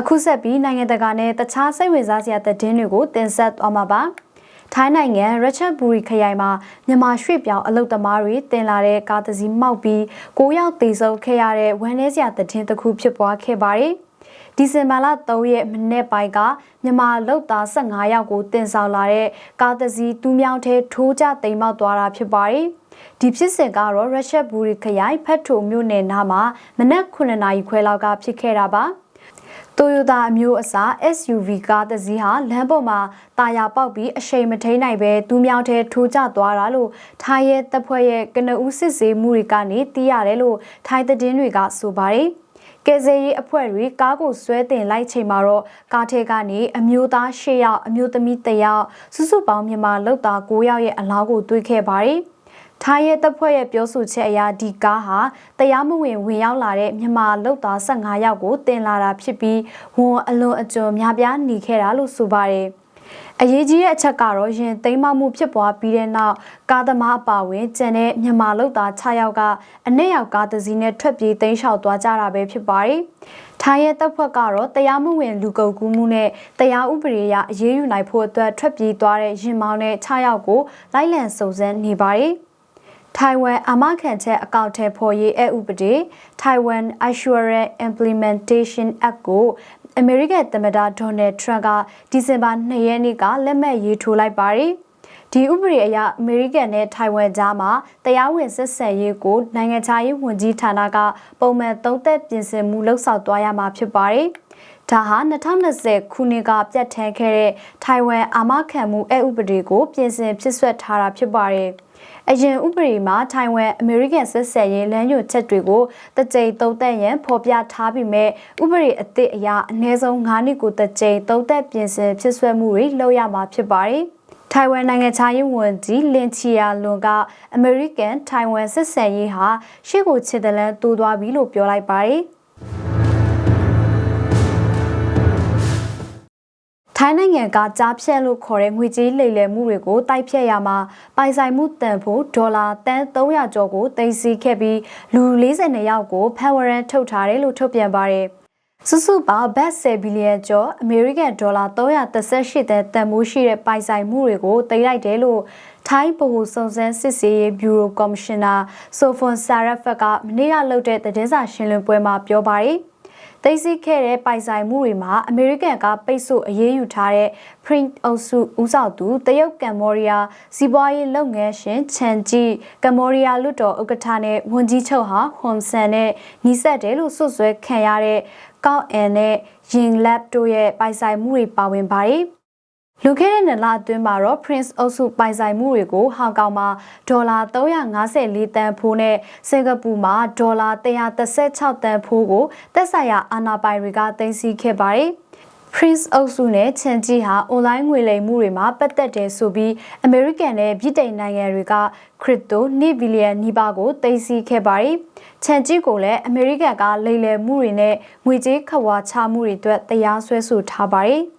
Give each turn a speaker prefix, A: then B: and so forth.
A: အခုဆက်ပြီးနိုင်ငံတကာနဲ့တခြားစိတ်ဝင်စားစရာသတင်းတွေကိုတင်ဆက်သွားမှာပါထိုင်းနိုင်ငံရချက်ဘူရီခရိုင်မှာမြန်မာရွှေ့ပြောင်းအလုပ်သမားတွေတင်လာတဲ့ကားတစ်စီးမှောက်ပြီး၉ယောက်သေဆုံးခဲ့ရတဲ့ဝန်ထဲစရာသတင်းတစ်ခုဖြစ်ပွားခဲ့ပါတယ်ဒီဇင်ဘာလ3ရက်မနေ့ပိုင်းကမြန်မာလုံသား15ယောက်ကိုတင်ဆောင်လာတဲ့ကားတစ်စီးတူးမြောင်းထဲထိုးကျတိမ်မောက်သွားတာဖြစ်ပါတယ်။ဒီဖြစ်စဉ်ကတော့ရရှက်ဘူရီခရိုင်ဖက်ထိုမြို့နယ်နားမှာမနက်9နာရီခွဲလောက်ကဖြစ်ခဲ့တာပါ။ Toyota အမျိုးအစား SUV ကားတစ်စီးဟာလမ်းပေါ်မှာတာယာပေါက်ပြီးအရှိန်မထိန်နိုင်ပဲတူးမြောင်းထဲထိုးကျသွားတာလို့ထိုင်းရဲတပ်ဖွဲ့ရဲ့ကနဦးစစ်ဆေးမှုတွေကနေသိရတယ်လို့ထိုင်းသတင်းတွေကဆိုပါတယ်။ကယ်ဆယ်ရေးအဖွဲ့တွေကားကိုဆွဲတင်လိုက်ချိန်မှာတော့ကားထဲကနေအမျိုးသား၈ယောက်အမျိုးသမီး၁ယောက်စုစုပေါင်းမြန်မာလောက်သား၉ယောက်ရဲ့အလောင်းကိုတွေ့ခဲ့ပါတယ်။ ထိုင်းရဲတပ်ဖွဲ့ရဲ့ပြောဆိုချက်အရဒီကားဟာတရားမဝင်ဝင်ရောက်လာတဲ့မြန်မာလောက်သား15ယောက်ကိုတင်လာတာဖြစ်ပြီးဝန်အလွန်အကျွံများပြားနေခဲ့တာလို့ဆိုပါတယ်။အရေးကြီးတဲ့အချက်ကတော့ရင်သိမ်းမမှုဖြစ်ပွားပြီးတဲ့နောက်ကားသမားအပါဝင်ကျန်တဲ့မြန်မာလူသား6ယောက်ကအနက်ရောက်ကားတစ်စီးနဲ့ထွက်ပြေးသိမ်းလျှောက်သွားကြတာပဲဖြစ်ပါတယ်။ထိုင်းရဲ့တပ်ဖွဲ့ကတော့တရားမှုဝင်လူကုန်ကူးမှုနဲ့တရားဥပဒေအရအရေးယူနိုင်ဖို့အတွက်ထွက်ပြေးသွားတဲ့ရင်မောင်းတဲ့6ယောက်ကိုလိုက်လံစုံစမ်းနေပါတယ်။ ထိုင်ဝမ်အမခံချက်အကောင့်ထဲပေါ်ရေးအဥပဒေ Taiwan Assurance Implementation Act ကိုအမေရိကန်သမ္မတဒေါ်နယ်ထရန့်ကဒီဇင်ဘာ2ရက်နေ့ကလက်မှတ်ရေးထိုးလိုက်ပါတယ်။ဒီဥပဒေအရအမေရိကန်နဲ့ထိုင်ဝမ်ကြားမှာတရားဝင်ဆက်ဆံရေးကိုနိုင်ငံခြားရေးဝန်ကြီးဌာနကပုံမှန်သုံးသက်ပြင်ဆင်မှုလှုပ်ဆောင်သွားရမှာဖြစ်ပါတယ်။ ဒါဟာ2020ခုနှစ်ကပြတ်ထန်းခဲ့တဲ့ထိုင်ဝမ်အာမခံမှုအဥပဒေကိုပြင်ဆင်ဖြစ်ဆွတ်ထားတာဖြစ်ပါတယ်။အရင်ဥပဒေမှာထိုင်ဝမ်အမေရိကန်ဆက်ဆံရေးလမ်းညွှန်ချက်တွေကိုတကြိမ်သုံးသက်ရန်ဖော်ပြထားပြီးမဲ့ဥပဒေအသစ်အရအနည်းဆုံး9နှစ်ကိုတကြိမ်သုံးသက်ပြင်ဆင်ဖြစ်ဆွဲမှုတွေလုပ်ရမှာဖြစ်ပါတယ်။ထိုင်ဝမ်နိုင်ငံခြားရေးဝန်ကြီးလင်ချီယာလွန်ကအမေရိကန်ထိုင်ဝမ်ဆက်ဆံရေးဟာရှေ့ကိုခြေတလန်းတိုးသွားပြီလို့ပြောလိုက်ပါတယ်။ ထိုင်းနိုင်ငံကကြားဖြတ်လို့ခေါ်တဲ့ငွေကြေးလိမ်လည်မှုတွေကိုတိုက်ဖြတ်ရမှာပိုင်ဆိုင်မှုတန်ဖိုးဒေါ်လာတန်300ကျော်ကိုသိမ်းဆည်းခဲ့ပြီးလူ42ယောက်ကိုဖန်ဝရန်ထုတ်ထားတယ်လို့ထုတ်ပြန်ပါတယ်။စုစုပေါင်းဘတ်10ဘီလီယံကျော်အမေရိကန်ဒေါ်လာ338တန်တန်ဖိုးရှိတဲ့ပိုင်ဆိုင်မှုတွေကိုသိမ်းလိုက်တယ်လို့ထိုင်းဗဟိုစုံစမ်းစစ်ဆေးရေးဘျူရိုကော်မရှင်နာဆိုဖွန်ဆာရက်ဖက်ကမနေ့ကလုပ်တဲ့သတင်းစာရှင်းလင်းပွဲမှာပြောပါတယ်။ သိသိခဲ့တဲ့ပိုင်ဆိုင်မှုတွေမှာအမေရိကန်ကပိတ်ဆို့အရေးယူထားတဲ့ Print အုပ်စုဦးဆောင်သူတရုတ်ကမ်ဘောဒီးယားစီးပွားရေးလုပ်ငန်းရှင်ချန်ဂျီကမ်ဘောဒီးယားလွတ်တော်ဥက္ကဋ္ဌနဲ့ဝန်ကြီးချုပ်ဟာဟွန်ဆန်နဲ့ညီဆက်တယ်လို့ဆွဆွဲခံရတဲ့ကောက်အန်နဲ့ရင်လပ်တို့ရဲ့ပိုင်ဆိုင်မှုတွေပါဝင်ပါတယ်။ လူခဲ့တဲ့နှစ်လအတွင်းမှာတော့ Prince အုပ်စုပိုင်ဆိုင်မှုတွေကိုဟောင်ကောင်မှာဒေါ်လာ354တန်ဖိုးနဲ့စင်ကာပူမှာဒေါ်လာ136တန်ဖိုးကိုသက်ဆိုင်ရာအာဏာပိုင်တွေကသိမ်းဆည်းခဲ့ပါတယ်။ Prince အုပ်စုနဲ့ချန်ကြီးဟာအွန်လိုင်းငွေလိမ်မှုတွေမှာပတ်သက်တယ်ဆိုပြီးအမေရိကန်နဲ့ဗြိတိန်နိုင်ငံတွေကခရစ်တို2ဘီလီယံနီးပါးကိုသိမ်းဆည်းခဲ့ပါတယ်။ချန်ကြီးကိုလည်းအမေရိကန်ကလိမ်လည်မှုတွေနဲ့ငွေကြေးခဝါချမှုတွေအတွက်တရားစွဲဆိုထားပါတယ်။